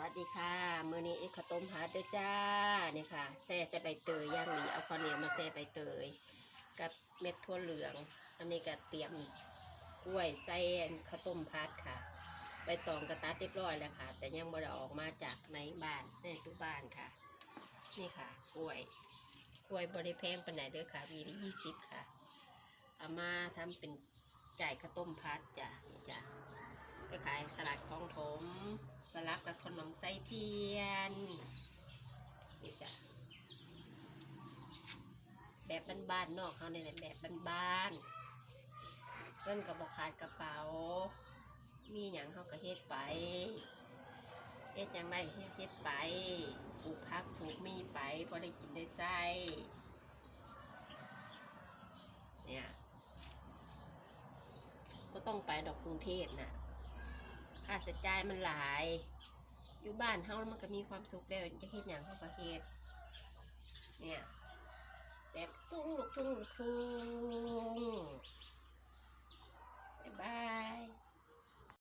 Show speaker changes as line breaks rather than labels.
วัสดีค่ะมื้อนี้เอ็กข้าวต้มฮัดเด้อจ้านี่ค่ะแซ่ใส่ใบเตยย่างหลีเอาข้าวเหนียวมาแซ่ใบเตย กับเม็ดถั่วเหลือง อันนี้ก็เตรียมกล้วยใส่ข้าวต้มพัดค่ะ ใบตองกระตัดเรียบร้อยแล้วค่ะ แต่ยังไม่ได้ออกมาจากในบ้านในตู้บ้านค่ะ นี่ค่ะกล้วยกล้วยบริแพงปานไหนเด้อค่ะวีละยี่สิบค่ะเอามาทำเป็นจ่ายข้าวต้มพัดจ้ะจ้ะก็ขายตลาดคลองถม กับขนมไส้เทียนนี่จ้ะแบบบ้านๆนอกเขาเนี่ยแหละแบบบ้านๆเงินกับบอขาดกระเป๋า มีอย่างเขาก็เฮ็ดไปเฮ็ดอย่างไรเฮ็ดไปปลูกพักปลูกมีไปพอได้กินได้ไส้เนี่ยก็ต้องไปดอกกรุงเทพน่ะค่าใช้จ่ายมันหลาย อยู่บ้านเฮามันก็มีความสุขแล้วจะเฮ็ดหยังเฮาก็เฮ็ดเนี่ยแบบตุ้งลูกทุ่งลูกทุ่ง